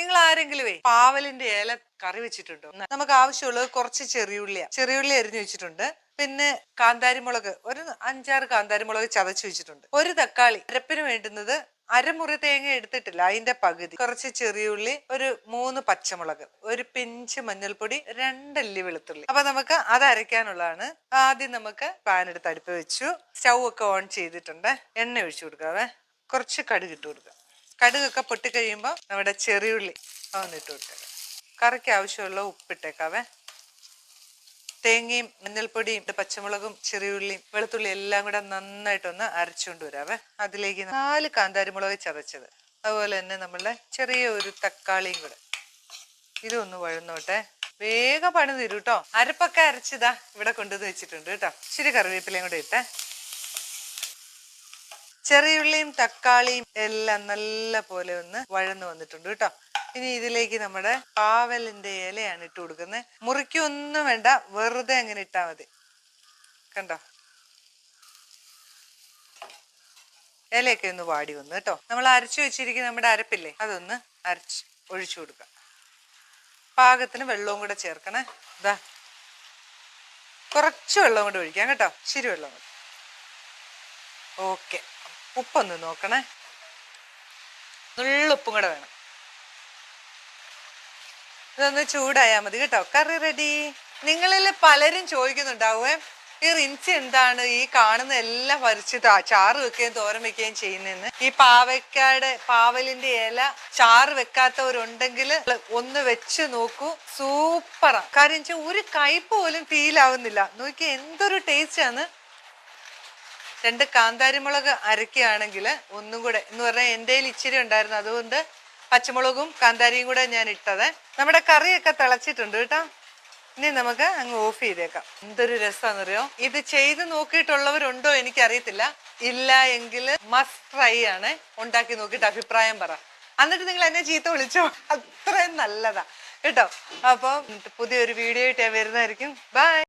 നിങ്ങൾ ആരെങ്കിലുമേ പാവലിന്റെ ഇല കറി വെച്ചിട്ടുണ്ടോ? നമുക്ക് ആവശ്യമുള്ളത് കുറച്ച് ചെറിയുള്ളിയ. ചെറിയുള്ളി അരിഞ്ഞു വെച്ചിട്ടുണ്ട്. പിന്നെ കാന്താരിമുളക് ഒരു അഞ്ചാറ് കാന്താരിമുളക് ചതച്ചു വെച്ചിട്ടുണ്ട്. ഒരു തക്കാളി അരപ്പിന് വേണ്ടുന്നത് അരമുറി തേങ്ങ എടുത്തിട്ടില്ല അതിന്റെ പകുതി. കുറച്ച് ചെറിയുള്ളി ഒരു മൂന്ന് പച്ചമുളക് ഒരു പിഞ്ച് മഞ്ഞൾപ്പൊടി രണ്ടല്ലി വെളുത്തുള്ളി. അപ്പൊ നമുക്ക് അത് അരയ്ക്കാനുള്ളതാണ്. ആദ്യം നമുക്ക് പാൻ എടുത്ത് അടുപ്പ് വെച്ചു. സ്റ്റൗ ഒക്കെ ഓൺ ചെയ്തിട്ടുണ്ട്. എണ്ണ ഒഴിച്ചു കൊടുക്കാവേ. കുറച്ച് കടുകിട്ട് കൊടുക്കുക. കടുകൊക്കെ പൊട്ടിക്കഴിയുമ്പോൾ നമ്മുടെ ചെറിയുള്ളി വന്നിട്ട് കൊടുത്തേക്കാം. കറിക്ക് ആവശ്യമുള്ള ഉപ്പിട്ടേക്കാവേ. തേങ്ങയും മഞ്ഞൾപ്പൊടിയും പച്ചമുളകും ചെറിയുള്ളിയും വെളുത്തുള്ളി എല്ലാം കൂടെ നന്നായിട്ടൊന്ന് അരച്ചുകൊണ്ട് വരാവേ. അതിലേക്ക് നാല് കാന്താരിമുളക് ചതച്ചത്. അതുപോലെ തന്നെ നമ്മളുടെ ചെറിയ ഒരു തക്കാളിയും കൂടെ. ഇതൊന്ന് വഴുന്നോട്ടെ. വേഗം പണി തീരൂട്ടോ അരപ്പൊക്കെ അരച്ചതാ ഇവിടെ കൊണ്ടുവന്ന് വെച്ചിട്ടുണ്ട് കേട്ടോ. ഇച്ചിരി കറിവേപ്പിലയും കൂടെ ഇട്ടേ. ചെറിയുള്ളിയും തക്കാളിയും എല്ലാം നല്ല പോലെ ഒന്ന് വഴന്നു വന്നിട്ടുണ്ട് കേട്ടോ. ഇനി ഇതിലേക്ക് നമ്മുടെ പാവലിന്റെ ഇലയാണ് ഇട്ട് കൊടുക്കുന്നത്. മുറിക്കൊന്നും വേണ്ട വെറുതെ അങ്ങനെ ഇട്ടാ മതി. കണ്ടോ? ഇലയൊക്കെ ഒന്ന് വാടി വന്നു കേട്ടോ. നമ്മൾ അരച്ചു വെച്ചിരിക്കുന്ന നമ്മുടെ അരപ്പില്ലേ അതൊന്ന് അരച്ച് ഒഴിച്ചു കൊടുക്കുക. പാകത്തിന് വെള്ളവും കൂടെ ചേർക്കണേ. ഇതാ കുറച്ച് വെള്ളം കൂടെ ഒഴിക്കാം കേട്ടോ. ശരി വെള്ളം കൂടെ ഓക്കെ. ഉപ്പൊന്ന് നോക്കണേ. നുള്ളുപ്പും കൂടെ വേണം. ഇതൊന്ന് ചൂടായാൽ മതി കേട്ടോ. കറി റെഡി നിങ്ങളിൽ പലരും ചോദിക്കുന്നുണ്ടാവുമേ ഈ റിൻസി എന്താണ് ഈ കാണുന്ന എല്ലാം വരച്ച് താ- ചാറ് വെക്കുകയും തോരൻ വെക്കുകയും ചെയ്യുന്നതെന്ന്. ഈ പാവയ്ക്കാടെ പാവലിന്റെ ഇല ചാറ് വെക്കാത്തവരുണ്ടെങ്കിൽ ഒന്ന് വെച്ച് നോക്കൂ. സൂപ്പറാ. കാര്യം വെച്ചാൽ ഒരു കയ്പ് പോലും ഫീൽ ആവുന്നില്ല. നോക്കി എന്തൊരു ടേസ്റ്റ് ആണ്. രണ്ട് കാന്താരിമുളക് അരക്കുകയാണെങ്കിൽ ഒന്നും കൂടെ എന്ന് പറഞ്ഞാൽ എന്റെ ഇച്ചിരി ഉണ്ടായിരുന്നു. അതുകൊണ്ട് പച്ചമുളകും കാന്താരിയും കൂടെ ഞാൻ ഇട്ടത്. നമ്മുടെ കറിയൊക്കെ തിളച്ചിട്ടുണ്ട് കേട്ടോ. ഇനി നമുക്ക് അങ്ങ് ഓഫ് ചെയ്തേക്കാം. എന്തൊരു രസമാണെന്നറിയോ ഇത് ചെയ്ത് നോക്കിയിട്ടുള്ളവരുണ്ടോ എനിക്കറിയത്തില്ല. ഇല്ല എങ്കിൽ മസ്റ്റ് ട്രൈ ആണ് ഉണ്ടാക്കി നോക്കിയിട്ട് അഭിപ്രായം പറ. എന്നിട്ട് നിങ്ങൾ എന്നെ ചീത്ത വിളിച്ചോ? അത്രയും നല്ലതാ. കേട്ടോ. അപ്പം പുതിയൊരു വീഡിയോ ആയിട്ട് ഞാൻ വരുന്നതായിരിക്കും. ബൈ